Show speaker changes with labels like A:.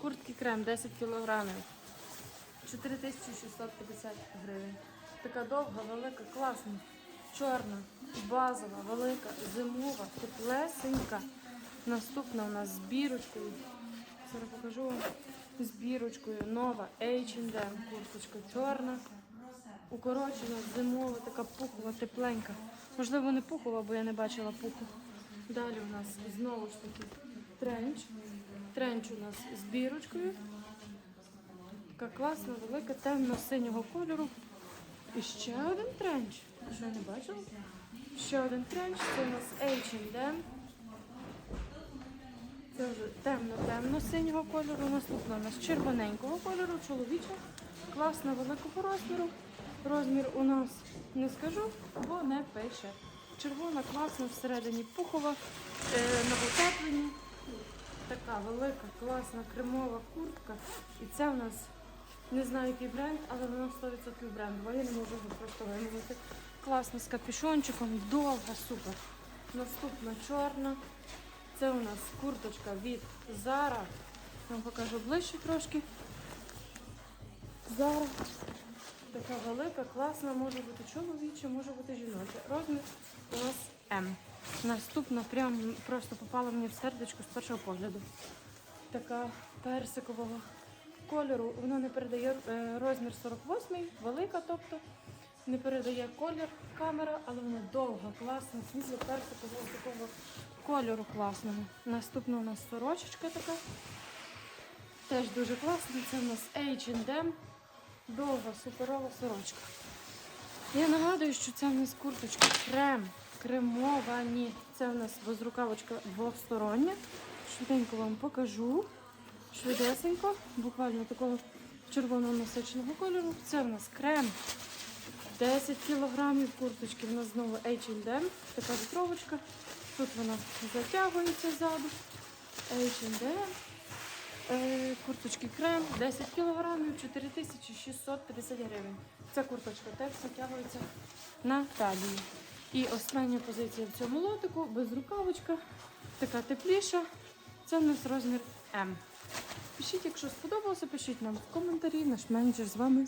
A: Куртки крем 10 кілограмів. 4650 гривень. Така довга, велика, класна, чорна, базова, велика, зимова, теплесенька. Наступна у нас з бірочкою. Зараз покажу вам. З бірочкою нова H&M, курточка чорна. Укорочена, зимова, така пухова, тепленька. Можливо, не пухова, бо я не бачила пуху. Далі у нас знову ж таки тренч. Тренч у нас з бірочкою. Така класна, велика, темно-синього кольору. І ще один тренч. Що не бачила? Ще один тренч. Це у нас H&M. Це вже темно-темно синього кольору. Наступна у нас червоненького кольору, чоловіча. Класна великого розміру. Розмір у нас не скажу, бо не пише. Червона, класна, всередині пухова, е, на утепленні. Велика, класна кремова куртка. І це у нас не знаю який бренд, але воно 100% брендова. Я не можу його просто вимовити. Класна з капюшончиком, довга, супер. Наступна чорна. Це у нас курточка від Zara. Вам покажу ближче трошки. Zara. Така велика, класна, може бути чоловіча, може бути жіноча. Розмір у нас М. Наступна прям просто попала мені в сердечко з першого погляду. Така персикового кольору. Вона не передає е, розмір 48, велика, тобто не передає колір камера, але вона довга, класна, світло персикового такого кольору класного. Наступна у нас сорочечка така. Теж дуже класна. Це у нас H&M. Довга, суперова сорочка. Я нагадую, що це в нас курточка крем, кремовані. Це у нас безрукавочка двостороння. Швиденько вам покажу. Швидесенько, буквально такого червоного насиченого кольору. Це в нас крем. 10 кілограмів курточки. У нас знову H&M. Така вітровочка. Тут вона затягується ззаду. H&M. Курточки крем 10 кілограмів, 4650 гривень. Ця курточка теж затягується на талію. І остання позиція в цьому лотику безрукавочка, така тепліша. Це в нас розмір М. Пишіть, якщо сподобалося, пишіть нам в коментарі. Наш менеджер з вами